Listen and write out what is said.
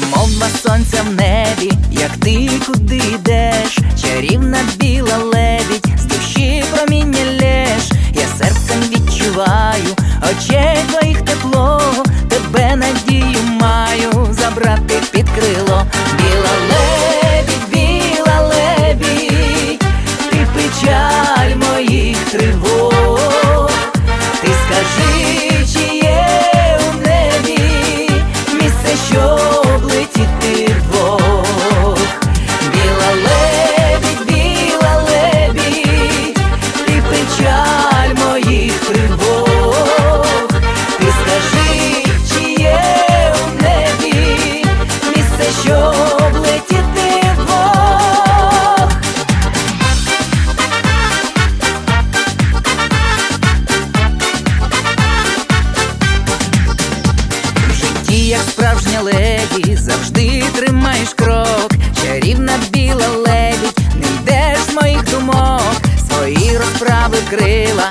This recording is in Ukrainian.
немов два сонця в небі, як ти куди йдеш, чарівна біла лебідь. Як справжня леді, завжди тримаєш крок. Чарівна біла лебідь, не йдеш моїх думок, свої розправи крила,